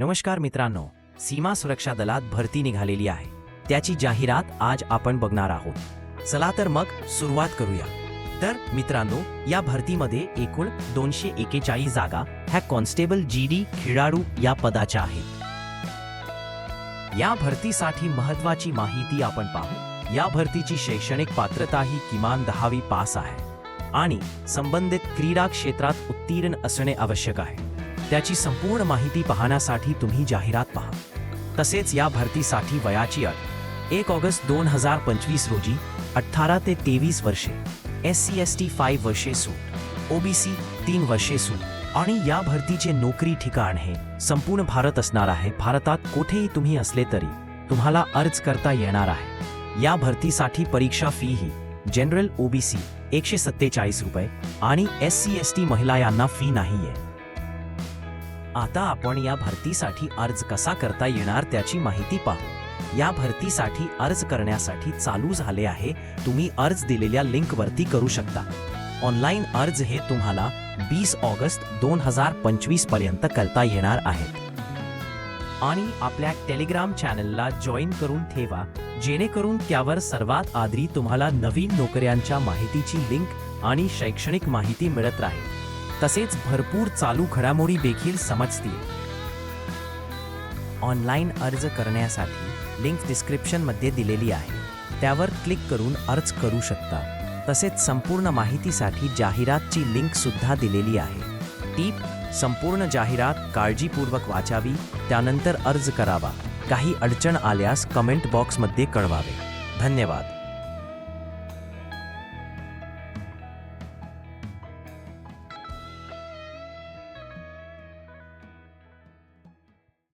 नमस्कार मित्रांनो सीमा सुरक्षा दलात भरती निघालेली आहे. त्याची जाहिरात आज आपण बघणार आहोत. चला तर मग सुरुवात करूया. तर मित्रांनो या भरतीमध्ये एकूण दोनशे एकेचाळीस जागा ह्या कॉन्स्टेबल जी डी खेळाडू या पदाच्या आहेत. या भरतीसाठी महत्वाची माहिती आपण पाहू. या भरतीची शैक्षणिक पात्रता ही किमान दहावी पास आहे. आणि संबंधित क्रीडा क्षेत्रात उत्तीर्ण असणे आवश्यक आहे. त्याची संपूर्ण माहिती पाहण्यासाठी तुम्ही जाहिरात पहा. तसेच या भरतीसाठी वयाची अट एक ऑगस्ट दोन हजार पंचवीस रोजी अठरा ते तेवीस वर्षे S C S T five वर्षे सूट ओबीसी तीन वर्षे सूट आणि या भरतीचे नोकरी ठिकाण हे संपूर्ण भारत असणार आहे. भारतात कुठेही तुम्ही असले तरी तुम्हाला अर्ज करता येणार आहे. या भरतीसाठी परीक्षा फी ही जनरल ओबीसी एकशे सत्तेचाळीस रुपये आणि एस सी एस टी महिला यांना फी नाहीये. आता आपण या भरतीसाठी अर्ज कसा करता येणार त्याची माहिती पाहू. या भरतीसाठी अर्ज करण्यासाठी चालू झाले आहे. तुम्ही अर्ज दिलेल्या लिंकवरती करू शकता. ऑनलाईन अर्ज हे तुम्हाला वीस ऑगस्ट दोन हजार पंचवीसपर्यंत करता येणार आहेत. आणि आपल्या टेलिग्राम चॅनलला जॉईन करून ठेवा. जेणेकरून त्यावर सर्वात आधी तुम्हाला नवीन नोकऱ्यांच्या माहितीची लिंक आणि शैक्षणिक माहिती मिळत राहील. तसेच भरपूर चालू घडामोडी देखील समजतील. ऑनलाईन अर्ज करण्यासाठी लिंक डिस्क्रिप्शनमध्ये दिलेली आहे. त्यावर क्लिक करून अर्ज करू शकता. तसेच संपूर्ण माहितीसाठी जाहिरातची लिंकसुद्धा दिलेली आहे. टीप संपूर्ण जाहिरात काळजीपूर्वक वाचावी त्यानंतर अर्ज करावा. काही अडचण आल्यास कमेंट बॉक्समध्ये कळवावे. धन्यवाद.